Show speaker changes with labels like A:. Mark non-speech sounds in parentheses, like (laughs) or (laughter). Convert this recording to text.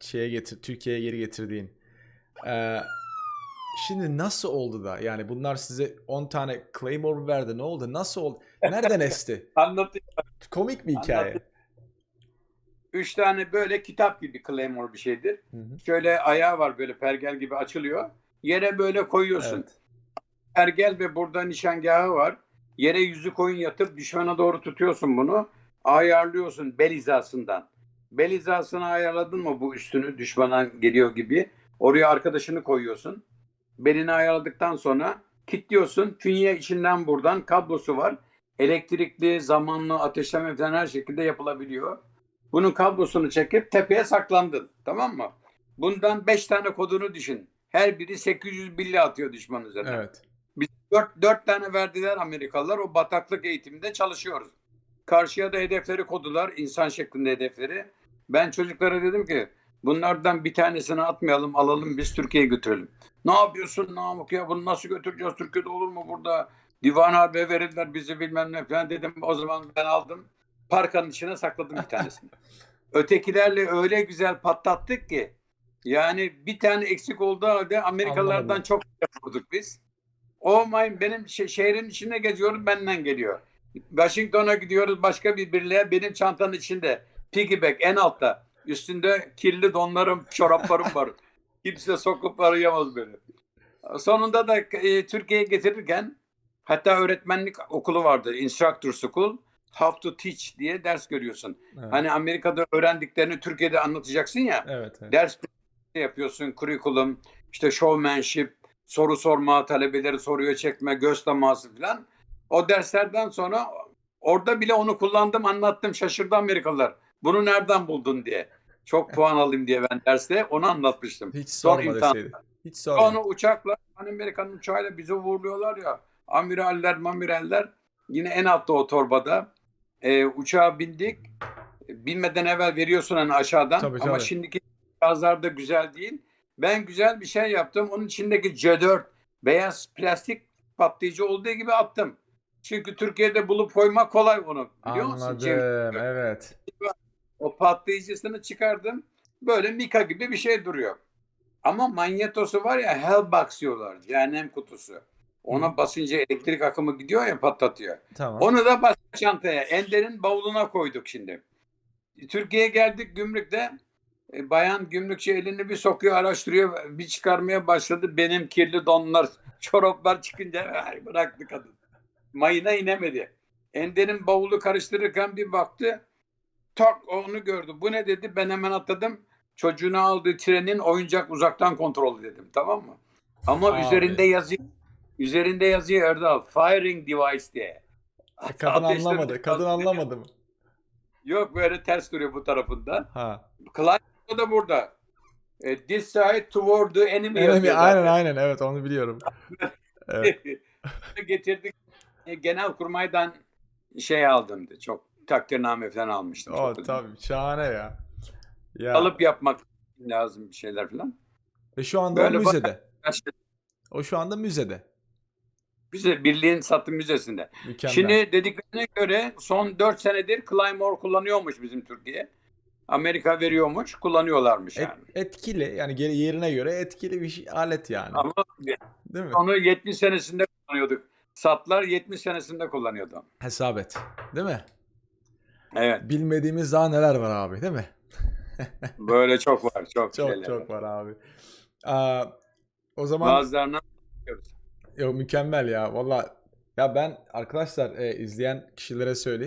A: şeye getir Türkiye'ye geri getirdiğin. Ee, şimdi nasıl oldu da yani bunlar size 10 tane Claymore verdi ne oldu nasıl oldu nereden esti (laughs)
B: Anlatayım.
A: komik bir hikaye
B: Anlatayım. Üç tane böyle kitap gibi Claymore bir şeydir.
A: Hı hı.
B: Şöyle ayağı var böyle pergel gibi açılıyor. Yere böyle koyuyorsun.
A: evet
B: Pergel ve burada nişangahı var. Yere yüzü koyun yatıp düşmana doğru tutuyorsun bunu. Ayarlıyorsun bel hizasından. Bel hizasını ayarladın mı bu üstünü düşmana geliyor gibi. Oraya arkadaşını koyuyorsun. Belini ayarladıktan sonra kilitliyorsun. Fünye içinden buradan kablosu var. Elektrikli, zamanlı, ateşleme falan her şekilde yapılabiliyor. Bunun kablosunu çekip tepeye saklandın. Tamam mı? Bundan 5 tane kodunu düşün. Her biri 800 billi atıyor düşman üzerine.
A: evet
B: Dört, dört tane verdiler Amerikalılar. O bataklık eğitiminde çalışıyoruz. Karşıya da hedefleri kodular. insan şeklinde hedefleri. Ben çocuklara dedim ki bunlardan bir tanesini atmayalım alalım biz Türkiye'ye götürelim. Ne yapıyorsun Namık ya bunu nasıl götüreceğiz Türkiye'de olur mu burada? Divan harbe verirler bizi bilmem ne falan dedim. O zaman ben aldım. Parkanın içine sakladım bir tanesini. (laughs) Ötekilerle öyle güzel patlattık ki yani bir tane eksik olduğu halde Amerikalılardan çok vurduk biz. O my benim şe- şehrin içinde geziyorum benden geliyor. Washington'a gidiyoruz başka bir birliğe benim çantanın içinde piggyback en altta üstünde kirli donlarım çoraplarım var. (laughs) Kimse sokup arayamaz beni. Sonunda da e, Türkiye'ye getirirken hatta öğretmenlik okulu vardı instructor school how to teach diye ders görüyorsun.
A: evet
B: Hani Amerika'da öğrendiklerini Türkiye'de anlatacaksın ya
A: evet, evet.
B: ders yapıyorsun, curriculum, işte showmanship, soru sorma, talebeleri soruya çekme, göz teması falan. O derslerden sonra orada bile onu kullandım, anlattım. Şaşırdı Amerikalılar. Bunu nereden buldun diye. Çok (laughs) puan alayım diye ben derste onu anlatmıştım.
A: hiç sorma deseydi hiç sorma
B: Sonra uçakla, Amerika'nın uçağıyla bizi vuruluyorlar ya. Amiraller, mamiraller. Yine en altta o torbada. Ee, uçağa bindik. Binmeden evvel veriyorsun hani aşağıdan.
A: Tabii,
B: Ama
A: tabii.
B: şimdiki cihazlar da güzel değil. Ben güzel bir şey yaptım. Onun içindeki C4 beyaz plastik patlayıcı olduğu gibi attım. Çünkü Türkiye'de bulup koymak kolay onu. Biliyor musun? Cem?
A: anladım evet
B: O patlayıcısını çıkardım. Böyle mika gibi bir şey duruyor. Ama manyetosu var ya hellbox diyorlar. Cehennem kutusu. Ona basınca elektrik akımı gidiyor ya patlatıyor.
A: tamam
B: Onu da bas çantaya. Ender'in bavuluna koyduk şimdi. Türkiye'ye geldik gümrükte. E, bayan gümrükçü elini bir sokuyor araştırıyor. Bir çıkarmaya başladı. Benim kirli donlar, (laughs) çoraplar çıkınca bıraktı kadın. Mayına inemedi. Ender'in bavulu karıştırırken bir baktı. Tak onu gördü. Bu ne dedi? Ben hemen atladım. Çocuğunu aldığı trenin oyuncak uzaktan kontrolü dedim. Tamam mı? Ama
A: Abi.
B: üzerinde yazıyor. Üzerinde yazıyor Erdal. Firing device diye.
A: kadın
B: Ateşleri-
A: anlamadı kadın anlamadı mı
B: Yok böyle ters duruyor bu tarafında.
A: ha
B: Clive da burada. E, this side toward the enemy
A: Enemy, aynen aynen evet onu biliyorum (laughs) evet.
B: Getirdik. E, genel kurmaydan şey aldım de. Çok takdirname falan almıştım.
A: o tabii şahane ya ya
B: Alıp yapmak lazım bir şeyler falan.
A: ve şu anda
B: Böyle
A: o
B: bak-
A: müzede
B: İşte
A: o şu anda müzede
B: Bize Birliğin Satı Müzesi'nde.
A: mükemmel
B: Şimdi dediklerine göre son 4 senedir Claymore kullanıyormuş bizim Türkiye. Amerika veriyormuş, kullanıyorlarmış
A: Et-
B: yani.
A: etkili yani yerine göre etkili bir şey, alet yani
B: Ama
A: değil mi
B: onu 70 senesinde kullanıyorduk. Satlar 70 senesinde kullanıyordu.
A: hesap et değil mi
B: Evet.
A: bilmediğimiz daha neler var abi değil mi (laughs)
B: Böyle çok var. Çok,
A: çok
B: şeyler
A: çok var. abi Aa, o zaman
B: Bazılarına bakıyoruz.
A: Yo, mükemmel ya valla ya ben arkadaşlar e, izleyen kişilere söyleyeyim